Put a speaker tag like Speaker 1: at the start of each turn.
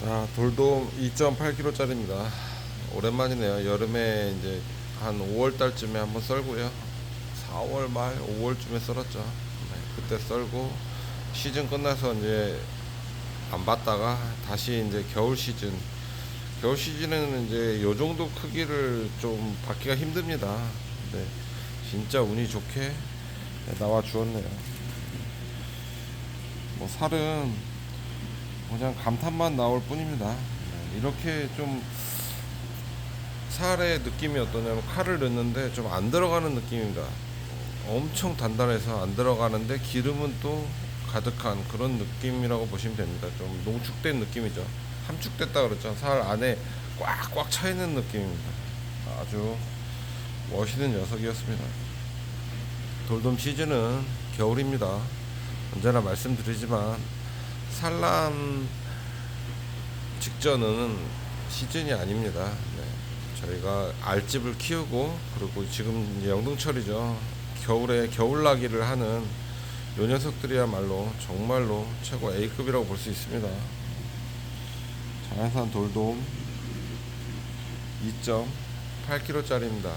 Speaker 1: 자, 돌돔 2.8kg짜리입니다. 오랜만이네요. 여름에 이제 한 5월 달쯤에 한번 썰고요. 4월 말, 5월쯤에 썰었죠. 네, 그때 썰고 시즌 끝나서 이제 안 봤다가 다시 이제 겨울 시즌. 겨울 시즌에는 이제 요 정도 크기를 좀 받기가 힘듭니다. 네, 진짜 운이 좋게 나와 주었네요. 뭐 살은 그냥 감탄만 나올 뿐입니다. 네, 이렇게 좀 살의 느낌이 어떠냐면 칼을 넣는데 좀 안 들어가는 느낌입니다. 엄청 단단해서 안 들어가는데 기름은 또 가득한 그런 느낌이라고 보시면 됩니다. 좀 농축된 느낌이죠. 함축됐다 그랬죠. 살 안에 꽉꽉 차 있는 느낌입니다. 아주 멋있는 녀석이었습니다. 돌돔 시즌은 겨울입니다. 언제나 말씀드리지만 산란 직전은 시즌이 아닙니다. 네. 저희가 알집을 키우고 그리고 지금 영등철이죠. 겨울에 겨울나기를 하는 요 녀석들이야말로 정말로 최고 A급이라고 볼 수 있습니다. 자연산 돌돔 2.8kg짜리입니다.